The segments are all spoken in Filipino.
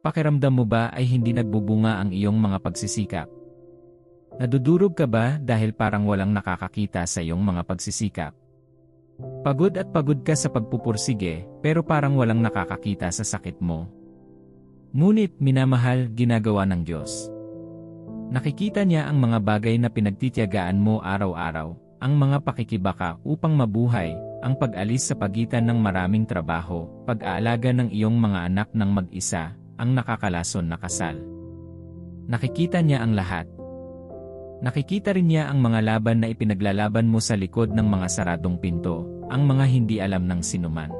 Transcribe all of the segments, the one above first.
Pakiramdam mo ba ay hindi nagbubunga ang iyong mga pagsisikap? Nadudurog ka ba dahil parang walang nakakakita sa iyong mga pagsisikap? Pagod at pagod ka sa pagpupursige pero parang walang nakakakita sa sakit mo. Ngunit minamahal ginagawa ng Diyos. Nakikita niya ang mga bagay na pinagtitiyagaan mo araw-araw, ang mga pakikibaka upang mabuhay, ang pag-alis sa pagitan ng maraming trabaho, pag-aalaga ng iyong mga anak ng mag-isa, ang nakakalason na kasal. Nakikita niya ang lahat. Nakikita rin niya ang mga laban na ipinaglalaban mo sa likod ng mga saradong pinto, ang mga hindi alam ng sinuman.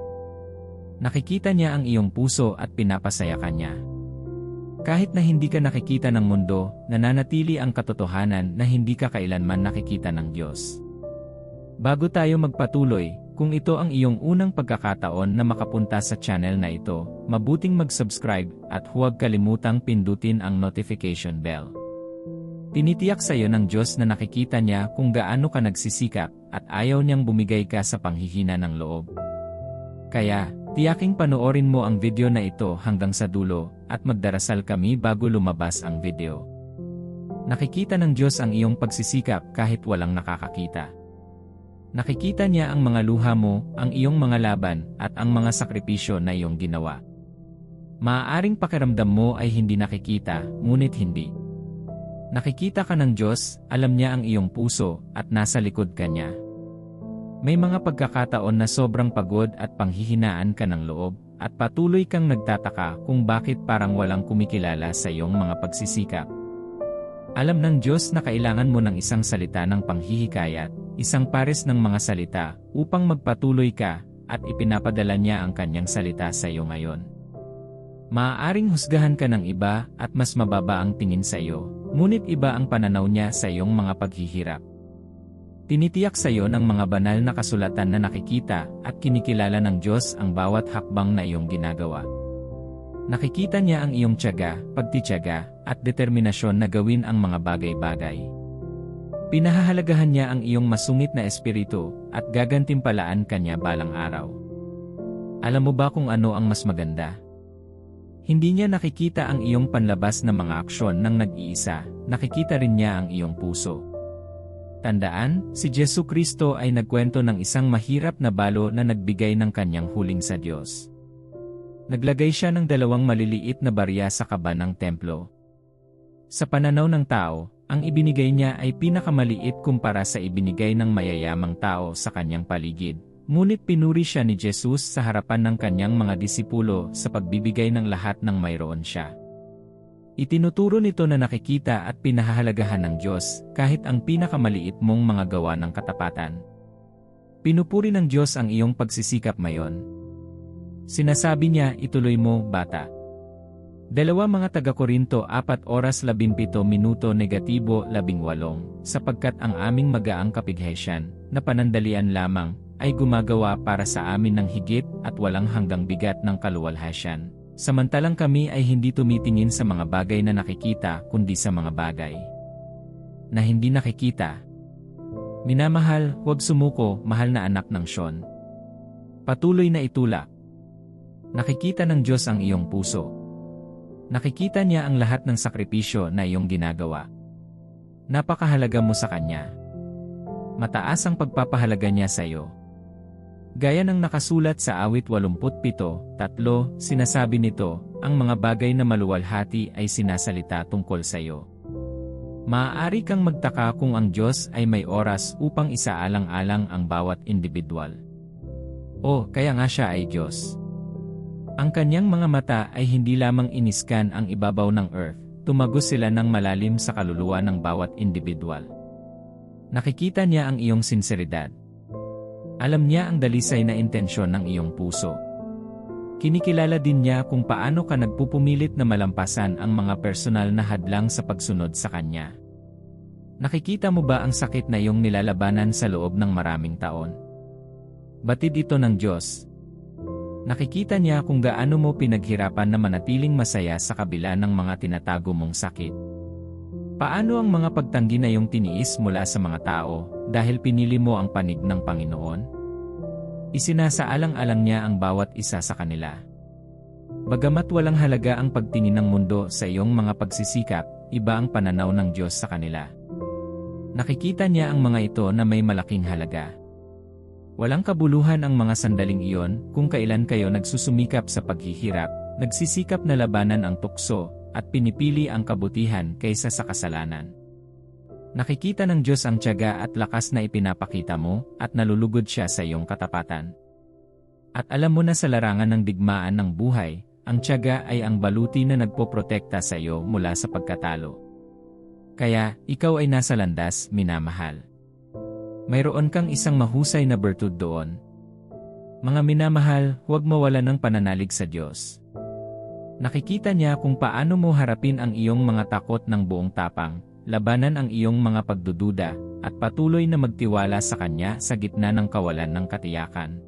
Nakikita niya ang iyong puso at pinapasaya ka niya. Kahit na hindi ka nakikita ng mundo, nananatili ang katotohanan na hindi ka kailanman nakikita ng Diyos. Bago tayo magpatuloy, kung ito ang iyong unang pagkakataon na makapunta sa channel na ito, mabuting mag-subscribe at huwag kalimutang pindutin ang notification bell. Tinitiyak sa iyo ng Diyos na nakikita niya kung gaano ka nagsisikap at ayaw niyang bumigay ka sa panghihina ng loob. Kaya, tiyaking panoorin mo ang video na ito hanggang sa dulo at magdarasal kami bago lumabas ang video. Nakikita ng Diyos ang iyong pagsisikap kahit walang nakakakita. Nakikita niya ang mga luha mo, ang iyong mga laban, at ang mga sakripisyo na iyong ginawa. Maaaring pakiramdam mo ay hindi nakikita, ngunit hindi. Nakikita ka ng Diyos, alam niya ang iyong puso, at nasa likod ka niya. May mga pagkakataon na sobrang pagod at panghihinaan ka ng loob, at patuloy kang nagtataka kung bakit parang walang kumikilala sa iyong mga pagsisikap. Alam ng Diyos na kailangan mo ng isang salita ng panghihikayat, isang pares ng mga salita, upang magpatuloy ka, at ipinapadala niya ang kanyang salita sa iyo ngayon. Maaaring husgahan ka ng iba at mas mababa ang tingin sa iyo, ngunit iba ang pananaw niya sa iyong mga paghihirap. Tinitiyak sa iyo ng mga banal na kasulatan na nakikita at kinikilala ng Diyos ang bawat hakbang na iyong ginagawa. Nakikita niya ang iyong tiyaga, pagtitiyaga, at determinasyon na gawin ang mga bagay-bagay. Pinahahalagahan niya ang iyong masungit na espiritu at gagantimpalaan kanya balang araw. Alam mo ba kung ano ang mas maganda? Hindi niya nakikita ang iyong panlabas na mga aksyon ng nag-iisa, nakikita rin niya ang iyong puso. Tandaan, si Jesu Kristo ay nagkwento ng isang mahirap na balo na nagbigay ng kanyang huling sa Diyos. Naglagay siya ng dalawang maliliit na barya sa kaba ng templo. Sa pananaw ng tao, ang ibinigay niya ay pinakamaliit kumpara sa ibinigay ng mayayamang tao sa kanyang paligid. Ngunit pinuri siya ni Jesus sa harapan ng kanyang mga disipulo sa pagbibigay ng lahat ng mayroon siya. Itinuturo nito na nakikita at pinahahalagahan ng Diyos kahit ang pinakamaliit mong mga gawa ng katapatan. Pinupuri ng Diyos ang iyong pagsisikap mayon. Sinasabi niya, ituloy mo, bata. Dalawa mga taga-Korinto 4 oras 17 minuto negatibo 18, sapagkat ang aming magaang kapighesyan, na panandalian lamang, ay gumagawa para sa amin ng higit at walang hanggang bigat ng kaluwalhasyan. Samantalang kami ay hindi tumitingin sa mga bagay na nakikita kundi sa mga bagay na hindi nakikita. Minamahal, huwag sumuko, mahal na anak ng Sean. Patuloy na itulak. Nakikita ng Diyos ang iyong puso. Nakikita niya ang lahat ng sakripisyo na iyong ginagawa. Napakahalaga mo sa Kanya. Mataas ang pagpapahalaga niya sa iyo. Gaya ng nakasulat sa awit 87, tatlo, sinasabi nito, ang mga bagay na maluwalhati ay sinasalita tungkol sa iyo. Maaari kang magtaka kung ang Diyos ay may oras upang isaalang-alang ang bawat individual. O, kaya nga siya ay Diyos. Ang kanyang mga mata ay hindi lamang iniskan ang ibabaw ng earth, tumagos sila ng malalim sa kaluluwa ng bawat individual. Nakikita niya ang iyong sinseridad. Alam niya ang dalisay na intensyon ng iyong puso. Kinikilala din niya kung paano ka nagpupumilit na malampasan ang mga personal na hadlang sa pagsunod sa Kanya. Nakikita mo ba ang sakit na iyong nilalabanan sa loob ng maraming taon? Batid ito ng Diyos. Nakikita niya kung gaano mo pinaghirapan na manatiling masaya sa kabila ng mga tinatago mong sakit. Paano ang mga pagtanggi na iyong tiniis mula sa mga tao dahil pinili mo ang panig ng Panginoon? Isinasaalang-alang niya ang bawat isa sa kanila. Bagamat walang halaga ang pagtingin ng mundo sa iyong mga pagsisikap, iba ang pananaw ng Diyos sa kanila. Nakikita niya ang mga ito na may malaking halaga. Walang kabuluhan ang mga sandaling iyon kung kailan kayo nagsusumikap sa paghihirap, nagsisikap na labanan ang tukso, at pinipili ang kabutihan kaysa sa kasalanan. Nakikita ng Diyos ang tiyaga at lakas na ipinapakita mo at nalulugod siya sa iyong katapatan. At alam mo na sa larangan ng digmaan ng buhay, ang tiyaga ay ang baluti na nagpoprotekta sa iyo mula sa pagkatalo. Kaya, ikaw ay nasa landas, minamahal. Mayroon kang isang mahusay na bertud doon. Mga minamahal, huwag mawala ng pananalig sa Diyos. Nakikita niya kung paano mo harapin ang iyong mga takot ng buong tapang, labanan ang iyong mga pagdududa, at patuloy na magtiwala sa Kanya sa gitna ng kawalan ng katiyakan.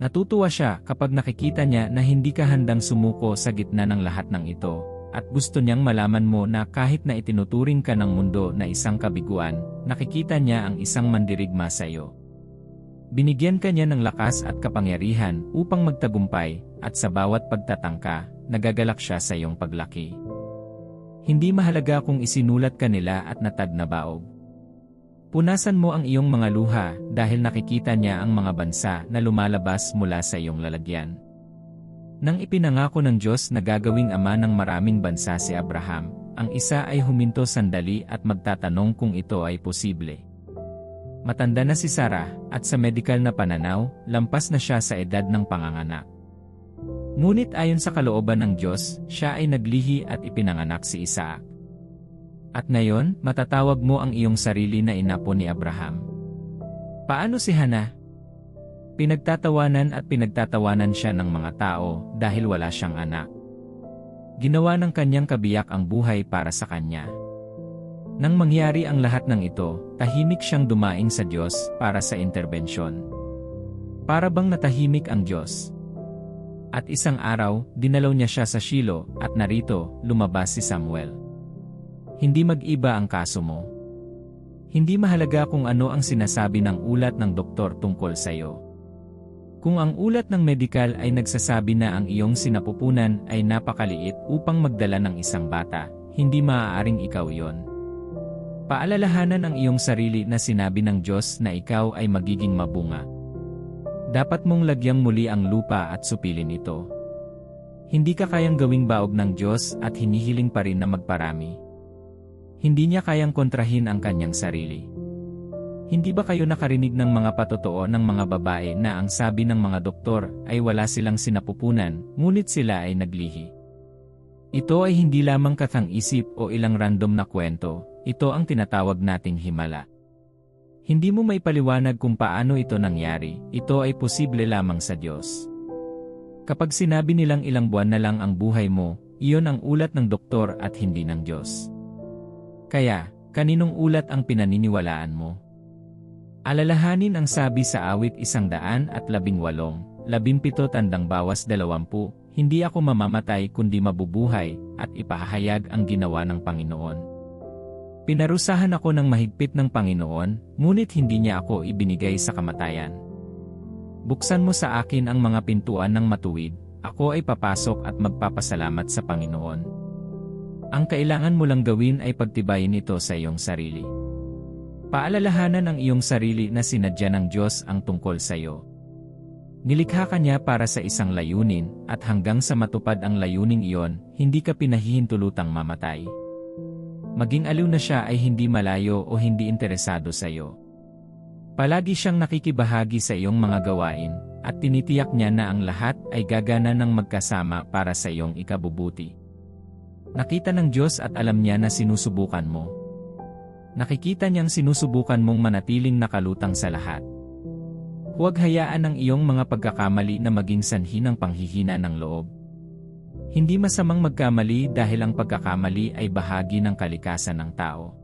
Natutuwa siya kapag nakikita niya na hindi ka handang sumuko sa gitna ng lahat ng ito, at gusto niyang malaman mo na kahit na itinuturing ka ng mundo na isang kabiguan, nakikita niya ang isang mandirigma sa iyo. Binigyan ka niya ng lakas at kapangyarihan upang magtagumpay, at sa bawat pagtatangka, nagagalak siya sa iyong paglaki. Hindi mahalaga kung isinulat ka nila at natag na baog. Punasan mo ang iyong mga luha dahil nakikita niya ang mga bansa na lumalabas mula sa iyong lalagyan. Nang ipinangako ng Diyos na gagawing ama ng maraming bansa si Abraham, ang isa ay huminto sandali at magtatanong kung ito ay posible. Matanda na si Sarah at sa medical na pananaw, lampas na siya sa edad ng panganganak. Ngunit ayon sa kalooban ng Diyos, siya ay naglihi at ipinanganak si Isaac. At ngayon, matatawag mo ang iyong sarili na inapo ni Abraham. Paano si Hana? Pinagtatawanan at pinagtatawanan siya ng mga tao dahil wala siyang anak. Ginawa ng kanyang kabiyak ang buhay para sa kanya. Nang mangyari ang lahat ng ito, tahimik siyang dumaing sa Diyos para sa interbensyon. Para bang natahimik ang Diyos? At isang araw, dinalaw niya siya sa Shilo, at narito, lumabas si Samuel. Hindi mag-iba ang kaso mo. Hindi mahalaga kung ano ang sinasabi ng ulat ng doktor tungkol sa iyo. Kung ang ulat ng medikal ay nagsasabi na ang iyong sinapupunan ay napakaliit upang magdala ng isang bata, hindi maaaring ikaw yon. Paalalahanan ang iyong sarili na sinabi ng Diyos na ikaw ay magiging mabunga. Dapat mong lagyang muli ang lupa at supilin ito. Hindi ka kayang gawing baog ng Diyos at hinihiling pa rin na magparami. Hindi niya kayang kontrahin ang kanyang sarili. Hindi ba kayo nakarinig ng mga patotoo ng mga babae na ang sabi ng mga doktor ay wala silang sinapupunan, ngunit sila ay naglihi? Ito ay hindi lamang katang isip o ilang random na kwento, ito ang tinatawag nating himala. Hindi mo may paliwanag kung paano ito nangyari, ito ay posible lamang sa Diyos. Kapag sinabi nilang ilang buwan na lang ang buhay mo, iyon ang ulat ng doktor at hindi ng Diyos. Kaya, kaninong ulat ang pinaniniwalaan mo? Alalahanin ang sabi sa awit isang daan at labing walong, labimpito tandang bawas dalawampu, hindi ako mamamatay kundi mabubuhay, at ipahayag ang ginawa ng Panginoon. Pinarusahan ako ng mahigpit ng Panginoon, ngunit hindi niya ako ibinigay sa kamatayan. Buksan mo sa akin ang mga pintuan ng matuwid, ako ay papasok at magpapasalamat sa Panginoon. Ang kailangan mo lang gawin ay pagtibayin ito sa iyong sarili. Paalalahanan ang iyong sarili na sinadya ng Diyos ang tungkol sa iyo. Nilikha ka niya para sa isang layunin, at hanggang sa matupad ang layuning iyon, hindi ka pinahihintulutang mamatay maging aliw na siya ay hindi malayo o hindi interesado sa iyo. Palagi siyang nakikibahagi sa iyong mga gawain, at tinitiyak niya na ang lahat ay gagana ng magkasama para sa iyong ikabubuti. Nakita ng Diyos at alam niya na sinusubukan mo. Nakikita niyang sinusubukan mong manatiling nakalutang sa lahat. Huwag hayaan ang iyong mga pagkakamali na maging sanhi ng panghihina ng loob. Hindi masamang magkamali dahil ang pagkakamali ay bahagi ng kalikasan ng tao.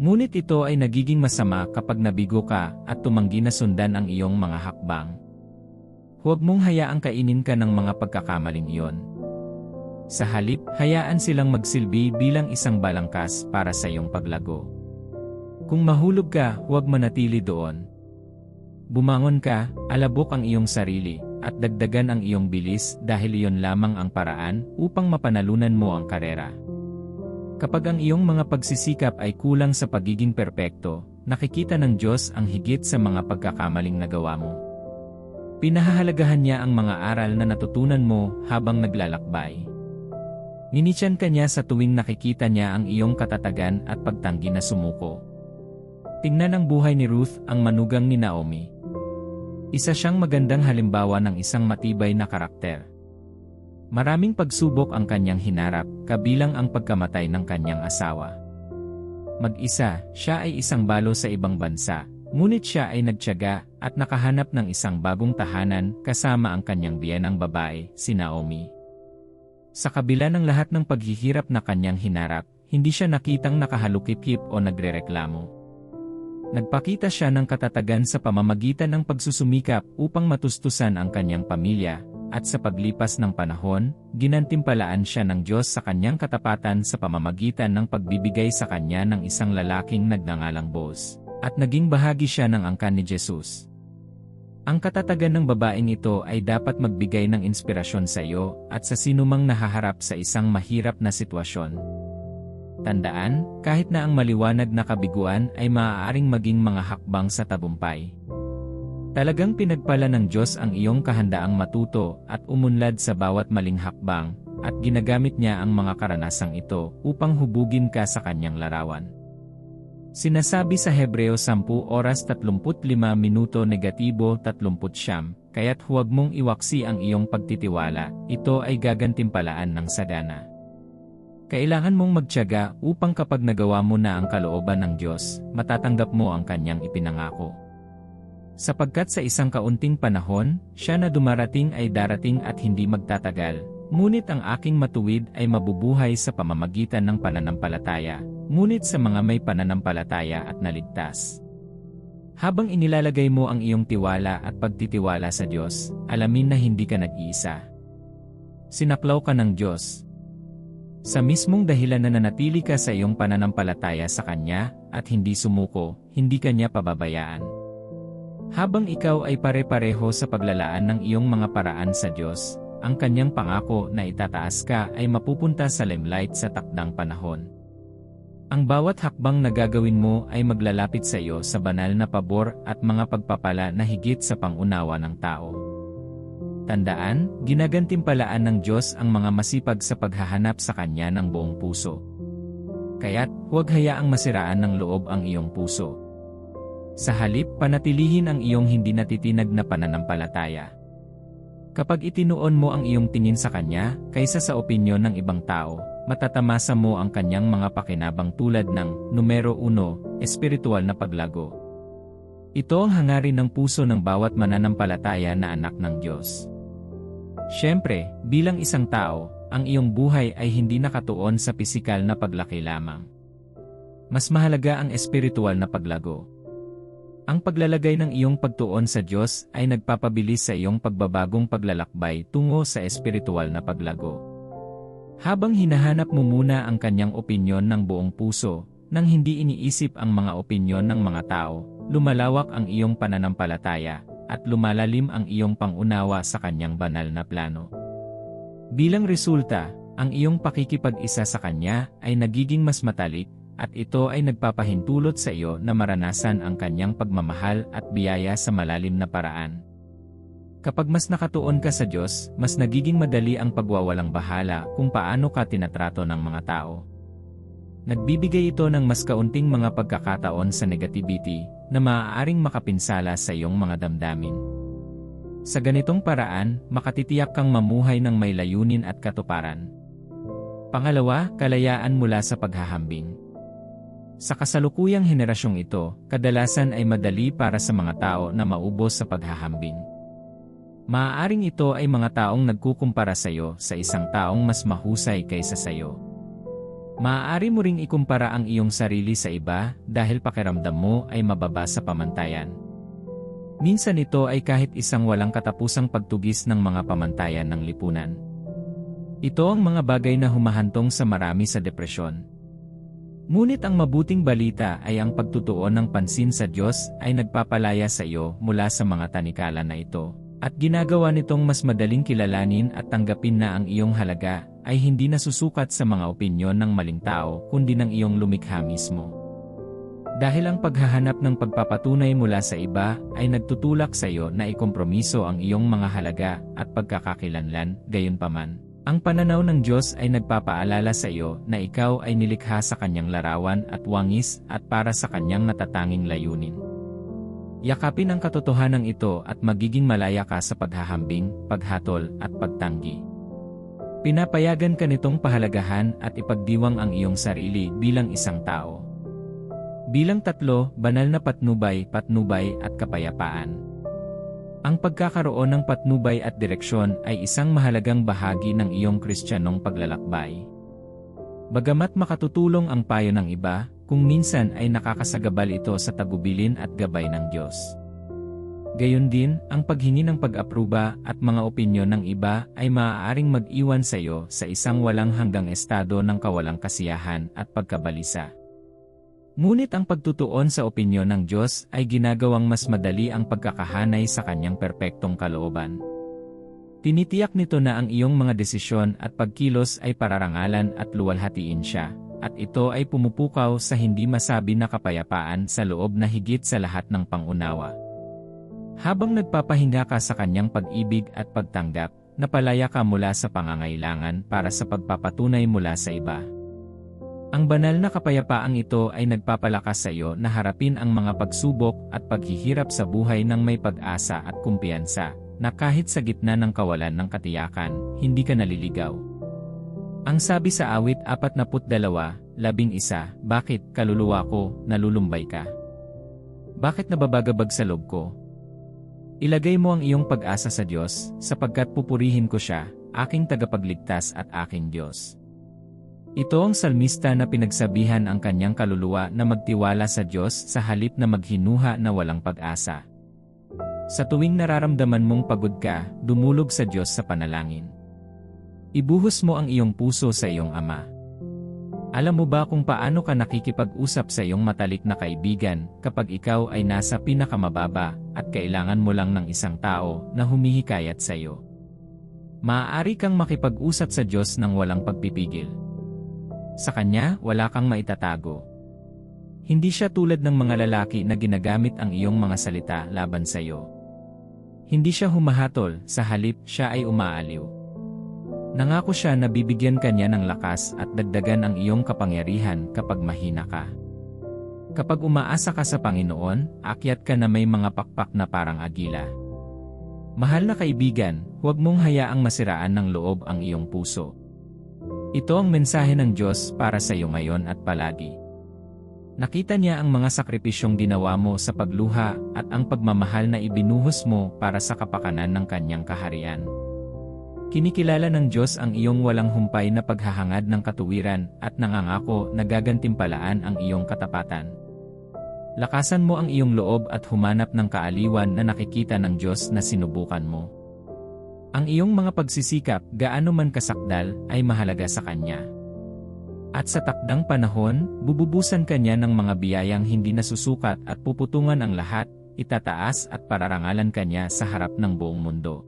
Ngunit ito ay nagiging masama kapag nabigo ka at tumanggi na sundan ang iyong mga hakbang. Huwag mong hayaang kainin ka ng mga pagkakamaling iyon. Sa halip, hayaan silang magsilbi bilang isang balangkas para sa iyong paglago. Kung mahulog ka, huwag manatili doon. Bumangon ka, alabok ang iyong sarili, at dagdagan ang iyong bilis dahil iyon lamang ang paraan upang mapanalunan mo ang karera. Kapag ang iyong mga pagsisikap ay kulang sa pagiging perpekto, nakikita ng Diyos ang higit sa mga pagkakamaling nagawa mo. Pinahahalagahan niya ang mga aral na natutunan mo habang naglalakbay. Ninityan ka niya sa tuwing nakikita niya ang iyong katatagan at pagtanggi na sumuko. Tingnan ang buhay ni Ruth ang manugang ni Naomi. Isa siyang magandang halimbawa ng isang matibay na karakter. Maraming pagsubok ang kanyang hinarap, kabilang ang pagkamatay ng kanyang asawa. Mag-isa, siya ay isang balo sa ibang bansa, ngunit siya ay nagtyaga at nakahanap ng isang bagong tahanan kasama ang kanyang biyenang babae, si Naomi. Sa kabila ng lahat ng paghihirap na kanyang hinarap, hindi siya nakitang nakahalukip-hip o nagrereklamo. Nagpakita siya ng katatagan sa pamamagitan ng pagsusumikap upang matustusan ang kanyang pamilya, at sa paglipas ng panahon, ginantimpalaan siya ng Diyos sa kanyang katapatan sa pamamagitan ng pagbibigay sa kanya ng isang lalaking nagngangalang Boaz, at naging bahagi siya ng angkan ni Jesus. Ang katatagan ng babaeng ito ay dapat magbigay ng inspirasyon sa iyo at sa sinumang nahaharap sa isang mahirap na sitwasyon. Tandaan, kahit na ang maliwanag na kabiguan ay maaaring maging mga hakbang sa tabumpay. Talagang pinagpala ng Diyos ang iyong kahandaang matuto at umunlad sa bawat maling hakbang, at ginagamit niya ang mga karanasang ito upang hubugin ka sa kanyang larawan. Sinasabi sa Hebreo 10 oras 35 minuto negatibo 30 kaya't huwag mong iwaksi ang iyong pagtitiwala, ito ay gagantimpalaan ng sagana. Kailangan mong magtyaga upang kapag nagawa mo na ang kalooban ng Diyos, matatanggap mo ang kanyang ipinangako. Sapagkat sa isang kaunting panahon, siya na dumarating ay darating at hindi magtatagal, ngunit ang aking matuwid ay mabubuhay sa pamamagitan ng pananampalataya, ngunit sa mga may pananampalataya at naligtas. Habang inilalagay mo ang iyong tiwala at pagtitiwala sa Diyos, alamin na hindi ka nag-iisa. Sinaklaw ka ng Diyos. Sa mismong dahilan na nanatili ka sa iyong pananampalataya sa Kanya at hindi sumuko, hindi Kanya pababayaan. Habang ikaw ay pare-pareho sa paglalaan ng iyong mga paraan sa Diyos, ang Kanyang pangako na itataas ka ay mapupunta sa limelight sa takdang panahon. Ang bawat hakbang na gagawin mo ay maglalapit sa iyo sa banal na pabor at mga pagpapala na higit sa pangunawa ng tao. Tandaan, ginagantimpalaan ng Diyos ang mga masipag sa paghahanap sa Kanya ng buong puso. Kaya't, huwag hayaang masiraan ng loob ang iyong puso. Sa halip, panatilihin ang iyong hindi natitinag na pananampalataya. Kapag itinuon mo ang iyong tingin sa Kanya, kaysa sa opinyon ng ibang tao, matatamasa mo ang kanyang mga pakinabang tulad ng, numero 1, espiritual na paglago. Ito ang hangarin ng puso ng bawat mananampalataya na anak ng Diyos. Siyempre, bilang isang tao, ang iyong buhay ay hindi nakatuon sa pisikal na paglaki lamang. Mas mahalaga ang espiritual na paglago. Ang paglalagay ng iyong pagtuon sa Diyos ay nagpapabilis sa iyong pagbabagong paglalakbay tungo sa espiritual na paglago. Habang hinahanap mo muna ang kanyang opinyon ng buong puso, nang hindi iniisip ang mga opinyon ng mga tao, lumalawak ang iyong pananampalataya, at lumalalim ang iyong pangunawa sa kanyang banal na plano. Bilang resulta, ang iyong pakikipag-isa sa kanya ay nagiging mas matalik, at ito ay nagpapahintulot sa iyo na maranasan ang kanyang pagmamahal at biyaya sa malalim na paraan. Kapag mas nakatuon ka sa Diyos, mas nagiging madali ang pagwawalang bahala kung paano ka tinatrato ng mga tao. Nagbibigay ito ng mas kaunting mga pagkakataon sa negativity na maaaring makapinsala sa iyong mga damdamin. Sa ganitong paraan, makatitiyak kang mamuhay ng may layunin at katuparan. Pangalawa, kalayaan mula sa paghahambing. Sa kasalukuyang henerasyong ito, kadalasan ay madali para sa mga tao na maubos sa paghahambing. Maaaring ito ay mga taong nagkukumpara sa iyo sa isang taong mas mahusay kaysa sa iyo. Maaari mo ring ikumpara ang iyong sarili sa iba dahil pakiramdam mo ay mababa sa pamantayan. Minsan ito ay kahit isang walang katapusang pagtugis ng mga pamantayan ng lipunan. Ito ang mga bagay na humahantong sa marami sa depresyon. Ngunit ang mabuting balita ay ang pagtutuon ng pansin sa Diyos ay nagpapalaya sa iyo mula sa mga tanikala na ito At ginagawa nitong mas madaling kilalanin at tanggapin na ang iyong halaga ay hindi nasusukat sa mga opinyon ng maling tao kundi ng iyong lumikha mismo. Dahil ang paghahanap ng pagpapatunay mula sa iba ay nagtutulak sa iyo na ikompromiso ang iyong mga halaga at pagkakakilanlan, gayunpaman. Ang pananaw ng Diyos ay nagpapaalala sa iyo na ikaw ay nilikha sa kanyang larawan at wangis at para sa kanyang natatanging layunin. Yakapin ang katotohanan ito at magiging malaya ka sa paghahambing, paghatol, at pagtanggi. Pinapayagan ka nitong pahalagahan at ipagdiwang ang iyong sarili bilang isang tao. Bilang tatlo, banal na patnubay, patnubay at kapayapaan. Ang pagkakaroon ng patnubay at direksyon ay isang mahalagang bahagi ng iyong kristyanong paglalakbay. Bagamat makatutulong ang payo ng iba, kung minsan ay nakakasagabal ito sa tagubilin at gabay ng Diyos. Gayon din, ang paghingi ng pag-apruba at mga opinyon ng iba ay maaaring mag-iwan sa iyo sa isang walang hanggang estado ng kawalang kasiyahan at pagkabalisa. Ngunit ang pagtutuon sa opinyon ng Diyos ay ginagawang mas madali ang pagkakahanay sa kanyang perpektong kalooban. Tinitiyak nito na ang iyong mga desisyon at pagkilos ay pararangalan at luwalhatiin siya, at ito ay pumupukaw sa hindi masabi na kapayapaan sa loob na higit sa lahat ng pangunawa. Habang nagpapahinga ka sa kanyang pag-ibig at pagtanggap, napalaya ka mula sa pangangailangan para sa pagpapatunay mula sa iba. Ang banal na kapayapaang ito ay nagpapalakas sa iyo na harapin ang mga pagsubok at paghihirap sa buhay ng may pag-asa at kumpiyansa, na kahit sa gitna ng kawalan ng katiyakan, hindi ka naliligaw. Ang sabi sa awit 42, labing isa, bakit, kaluluwa ko, nalulumbay ka? Bakit nababagabag sa loob ko? Ilagay mo ang iyong pag-asa sa Diyos, sapagkat pupurihin ko siya, aking tagapagligtas at aking Diyos. Ito ang salmista na pinagsabihan ang kanyang kaluluwa na magtiwala sa Diyos sa halip na maghinuha na walang pag-asa. Sa tuwing nararamdaman mong pagod ka, dumulog sa Diyos sa panalangin. Ibuhos mo ang iyong puso sa iyong ama. Alam mo ba kung paano ka nakikipag-usap sa iyong matalik na kaibigan kapag ikaw ay nasa pinakamababa at kailangan mo lang ng isang tao na humihikayat sa iyo? Maaari kang makipag-usap sa Diyos ng walang pagpipigil. Sa Kanya, wala kang maitatago. Hindi siya tulad ng mga lalaki na ginagamit ang iyong mga salita laban sa iyo. Hindi siya humahatol, sa halip siya ay umaaliw. Nangako siya na bibigyan kanya ng lakas at dagdagan ang iyong kapangyarihan kapag mahina ka. Kapag umaasa ka sa Panginoon, akyat ka na may mga pakpak na parang agila. Mahal na kaibigan, huwag mong hayaang masiraan ng loob ang iyong puso. Ito ang mensahe ng Diyos para sa iyo ngayon at palagi. Nakita niya ang mga sakripisyong ginawa mo sa pagluha at ang pagmamahal na ibinuhos mo para sa kapakanan ng kanyang kaharian. Kinikilala ng Diyos ang iyong walang humpay na paghahangad ng katuwiran at nangangako na gagantimpalaan ang iyong katapatan. Lakasan mo ang iyong loob at humanap ng kaaliwan na nakikita ng Diyos na sinubukan mo. Ang iyong mga pagsisikap, gaano man kasakdal, ay mahalaga sa Kanya. At sa takdang panahon, bububusan Kanya ng mga biyayang hindi nasusukat at puputungan ang lahat, itataas at pararangalan Kanya sa harap ng buong mundo.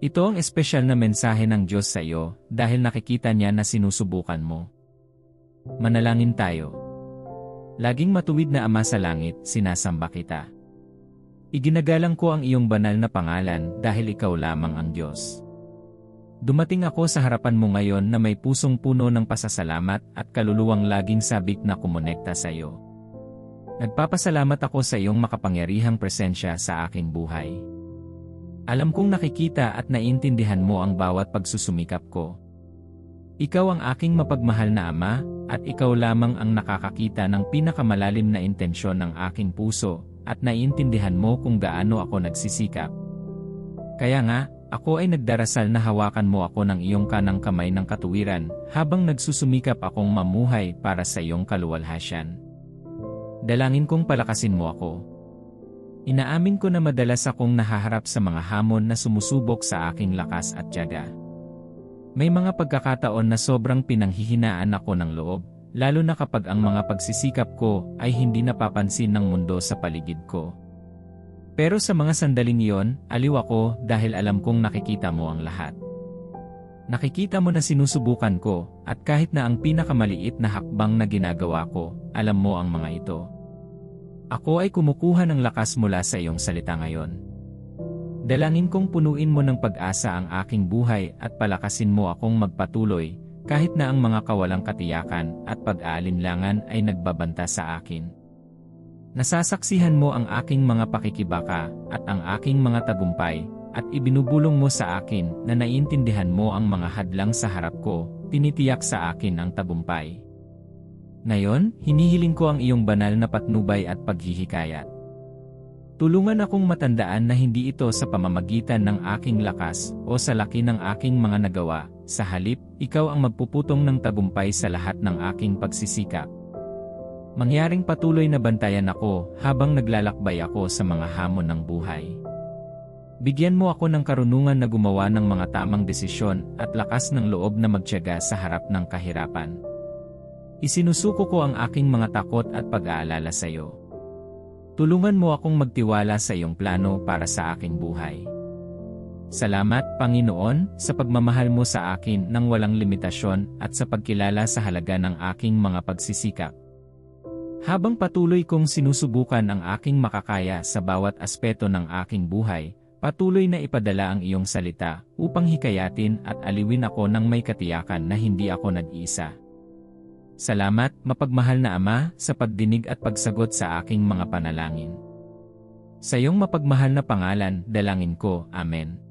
Ito ang espesyal na mensahe ng Diyos sa iyo dahil nakikita niya na sinusubukan mo. Manalangin tayo. Laging matuwid na Ama sa langit, sinasamba kita. Iginagalang ko ang iyong banal na pangalan dahil ikaw lamang ang Diyos. Dumating ako sa harapan mo ngayon na may pusong puno ng pasasalamat at kaluluwang laging sabik na kumonekta sa iyo. Nagpapasalamat ako sa iyong makapangyarihang presensya sa aking buhay. Alam kong nakikita at naiintindihan mo ang bawat pagsusumikap ko. Ikaw ang aking mapagmahal na ama, at ikaw lamang ang nakakakita ng pinakamalalim na intensyon ng aking puso, at naiintindihan mo kung gaano ako nagsisikap. Kaya nga, ako ay nagdarasal na hawakan mo ako ng iyong kanang kamay ng katuwiran, habang nagsusumikap akong mamuhay para sa iyong kaluwalhasyan. Dalangin kong palakasin mo ako, Inaamin ko na madalas akong nahaharap sa mga hamon na sumusubok sa aking lakas at tiyaga. May mga pagkakataon na sobrang pinanghihinaan ako ng loob, lalo na kapag ang mga pagsisikap ko ay hindi napapansin ng mundo sa paligid ko. Pero sa mga sandaling iyon, aliw ako dahil alam kong nakikita mo ang lahat. Nakikita mo na sinusubukan ko, at kahit na ang pinakamaliit na hakbang na ginagawa ko, alam mo ang mga ito. Ako ay kumukuha ng lakas mula sa iyong salita ngayon. Dalangin kong punuin mo ng pag-asa ang aking buhay at palakasin mo akong magpatuloy, kahit na ang mga kawalang katiyakan at pag-aalinlangan ay nagbabanta sa akin. Nasasaksihan mo ang aking mga pakikibaka at ang aking mga tagumpay, at ibinubulong mo sa akin na naiintindihan mo ang mga hadlang sa harap ko, tinitiyak sa akin ang tagumpay. Ngayon, hinihiling ko ang iyong banal na patnubay at paghihikayat. Tulungan akong matandaan na hindi ito sa pamamagitan ng aking lakas o sa laki ng aking mga nagawa, sa halip, ikaw ang magpuputong ng tagumpay sa lahat ng aking pagsisikap. Mangyaring patuloy na bantayan ako habang naglalakbay ako sa mga hamon ng buhay. Bigyan mo ako ng karunungan na gumawa ng mga tamang desisyon at lakas ng loob na magtiyaga sa harap ng kahirapan. Isinusuko ko ang aking mga takot at pag-aalala sa iyo. Tulungan mo akong magtiwala sa iyong plano para sa aking buhay. Salamat, Panginoon, sa pagmamahal mo sa akin ng walang limitasyon at sa pagkilala sa halaga ng aking mga pagsisikap. Habang patuloy kong sinusubukan ang aking makakaya sa bawat aspeto ng aking buhay, patuloy na ipadala ang iyong salita upang hikayatin at aliwin ako ng may katiyakan na hindi ako nag-iisa. Salamat, mapagmahal na Ama, sa pagdinig at pagsagot sa aking mga panalangin. Sa iyong mapagmahal na pangalan, dalangin ko, Amen.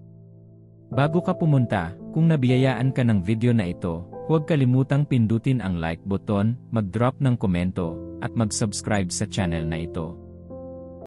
Bago ka pumunta, kung nabiyayaan ka ng video na ito, huwag kalimutang pindutin ang like button, mag-drop ng komento, at mag-subscribe sa channel na ito.